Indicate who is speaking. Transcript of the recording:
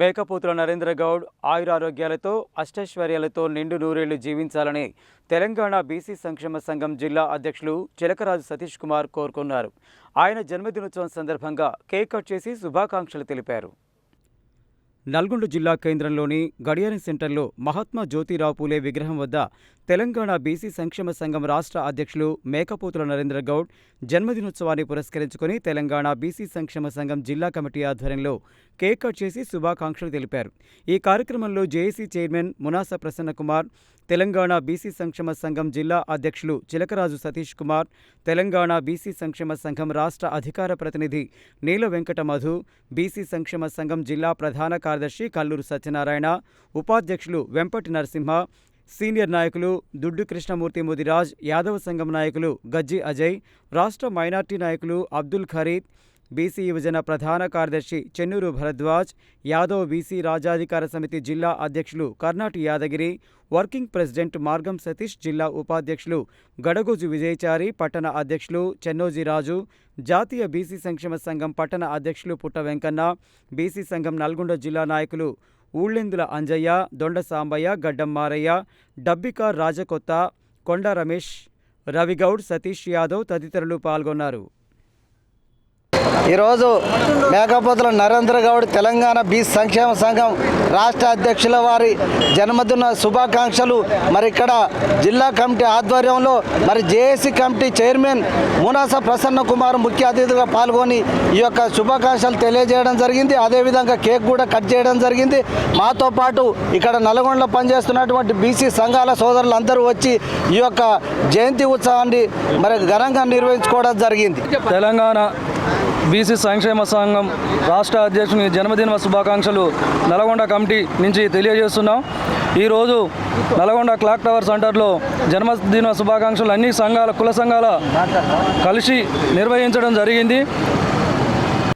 Speaker 1: మేకపోతుల నరేంద్ర గౌడ్ ఆయురారోగ్యాలతో అష్టైశ్వర్యాలతో నిండు నూరేళ్ళు జీవించాలని తెలంగాణ బీసీ సంక్షేమ సంఘం జిల్లా అధ్యక్షులు చిలకరాజు సతీష్ కుమార్ కోరుకున్నారు. ఆయన జన్మదినోత్సవం సందర్భంగా కేక్ కట్ చేసి శుభాకాంక్షలు తెలిపారు. నల్గొండ జిల్లా కేంద్రంలోని గడియారం సెంటర్లో మహాత్మా జ్యోతిరావు పూలే విగ్రహం వద్ద తెలంగాణ బీసీ సంక్షేమ సంఘం రాష్ట్ర అధ్యక్షులు మేకపోతుల నరేంద్ర గౌడ్ జన్మదినోత్సవాన్ని పురస్కరించుకుని తెలంగాణ బీసీ సంక్షేమ సంఘం జిల్లా కమిటీ ఆధ్వర్యంలో కేక్ కట్ చేసి శుభాకాంక్షలు తెలిపారు. ఈ కార్యక్రమంలో JAC chairman Munasa Prasannakumar Telangana BC సంక్షేమ సంఘం జిల్లా అధ్యక్షులు చిలకరాజు సతీష్ కుమార్ తెలంగాణ బీసీ సంక్షేమ సంఘం రాష్ట్ర అధికార ప్రతినిధి నీల వెంకట మధు బీసీ సంక్షేమ సంఘం జిల్లా ప్రధాన కార్యదర్శి కల్లూరు సత్యనారాయణ ఉపాధ్యక్షులు వెంపటి నరసింహ సీనియర్ నాయకులు దుడ్డు కృష్ణమూర్తి ముదిరాజ్ యాదవ సంఘం నాయకులు గజ్జి అజయ్ రాష్ట్ర మైనార్టీ నాయకులు అబ్దుల్ ఖరీద్ బీసీ యువజన ప్రధాన కార్యదర్శి చెన్నూరు భరద్వాజ్ యాదవ్ బీసీ రాజాధికార సమితి జిల్లా అధ్యక్షులు కర్ణాటి యాదగిరి వర్కింగ్ ప్రెసిడెంట్ మార్గం సతీష్ జిల్లా ఉపాధ్యక్షులు గడగోజు విజయచారి పట్టణ అధ్యక్షులు చెన్నోజీ రాజు జాతీయ బీసీ సంక్షేమ సంఘం పట్టణ అధ్యక్షులు పుట్ట వెంకన్న బీసీ సంఘం నల్గొండ జిల్లా నాయకులు ఊళ్ళెందుల అంజయ్య దొండ సాంబయ్య గడ్డం మారయ్య డబ్బిక రాజకొత్త కొండ రమేష్ రవిగౌడ్ సతీష్ యాదవ్ తదితరులు పాల్గొన్నారు.
Speaker 2: ఈరోజు మేకపోతుల నరేంద్ర గౌడ్ తెలంగాణ బీసీ సంక్షేమ సంఘం రాష్ట్ర అధ్యక్షుల వారి జన్మదిన శుభాకాంక్షలు. మరి ఇక్కడ జిల్లా కమిటీ ఆధ్వర్యంలో మరి JAC committee chairman Munasa Prasanna Kumar ముఖ్య అతిథిగా పాల్గొని ఈ యొక్క శుభాకాంక్షలు తెలియజేయడం జరిగింది. అదేవిధంగా కేక్ కూడా కట్ చేయడం జరిగింది. మాతో పాటు ఇక్కడ నల్గొండలో పనిచేస్తున్నటువంటి బీసీ సంఘాల సోదరులు అందరూ వచ్చి ఈ యొక్క జయంతి ఉత్సవాన్ని మరి ఘనంగా నిర్వహించుకోవడం జరిగింది.
Speaker 3: తెలంగాణ బీసీ సంక్షేమ సంఘం రాష్ట్ర అధ్యక్షుని జన్మదిన శుభాకాంక్షలు నల్గొండ కమిటీ నుంచి తెలియజేస్తున్నాం. ఈరోజు నల్గొండ క్లాక్ టవర్ సెంటర్లో జన్మదిన శుభాకాంక్షలు అన్ని సంఘాల కుల సంఘాల కలిసి నిర్వహించడం జరిగింది.